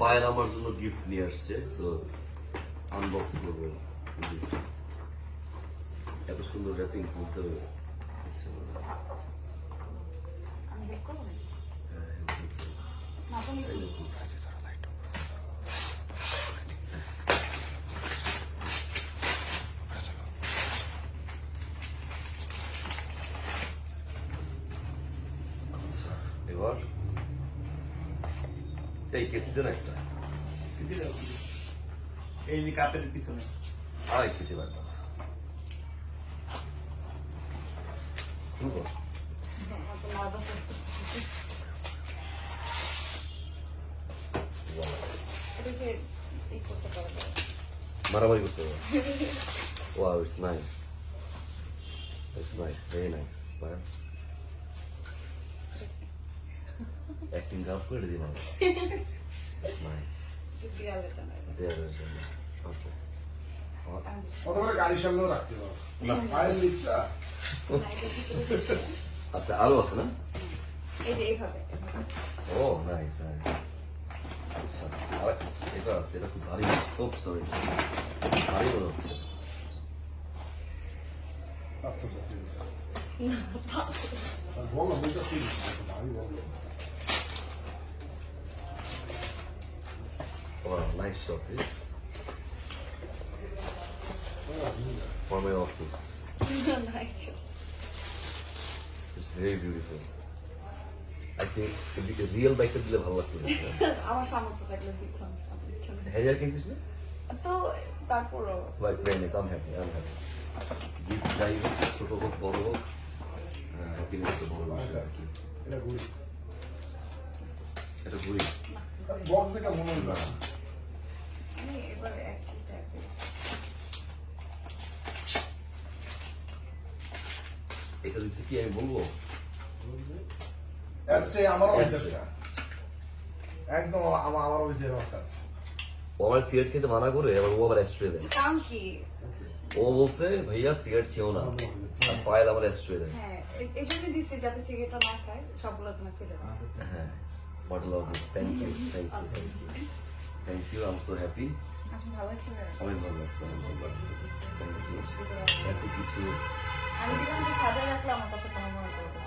পায়েল আমার জন্য গিফট নিয়ে আসছে সো আনবক্স করব। এত সুন্দর র্যাপিং খুলতে ইচ্ছে করে। না। আমি হেল্প করবো না হ্যাঁ, হ্যাঁ, খুলতে। না তুমি এই যে খুলছি। আচ্ছা, এবার এই কেচি দেন একটা এই যে কাপের পিছনে আয় কেচি লাগবে না। শুরু কর। আমার তো নার্ভাস লাগতেছে Wow. এটা যে এই করতে পারবে মারামারি করতে হবে wow it's nice it's nice very nice acting cup করে ইটস নাইস না দেয়ালের জন্য ওকে অথবা গাড়ির সামনেও রাখতে পারো পায়ের লিফটটা আচ্ছা আরও আছে না? এই যে এইভাবে। এইভাবে। ও নাইস আচ্ছা এটা আছে এটা খুব ভারী। ও সরি ভারী মনে হচ্ছে। বললাম ওইটা কি? ভারী Wow, nice shot this. For my office. Nice shot. It's very beautiful. I think the real বাইকটা দিলে ভালো লাগতো। আমার সামর্থ্য থাকলে দিতাম হ্যারিয়ার কিনছিস না? তো তারপরও But very nice. I'm happy. I'm happy. Gift যাই হোক, ছোট হোক, বড় হোক, হ্যাপিনেস তো বড় বিষয় আর কি। এটা ঘুরি এটা ঘুরি। বক্স দেখে মনে হলো না আমি এবার একই টাইপের এটা দিচ্ছি কি আমি বলব? এসটে আমার অফিস একদম আমার আমার অফিসের একটা ও আমার সিগারেট খেতে মানা করে এবার ও আবার অ্যাস্ট্রে দেয় কারণ কি? ও বলছে ভাইয়া সিগারেট খেও না। আর পায়েল আমার অ্যাস্ট্রে দেয় হ্যাঁ এই জন্য দিচ্ছে যাতে সিগারেটটা না খায় সবগুলো তুমি ফেলে দাও হ্যাঁ bottle of thank you thank you thank you I am so happy আসলে ভালো লাগছে? অনেক ভালো লাগছে থ্যাংক ইউ সো মাচ এত কিছু আমি সাজা রাখলে আমার কথা মনে করবে।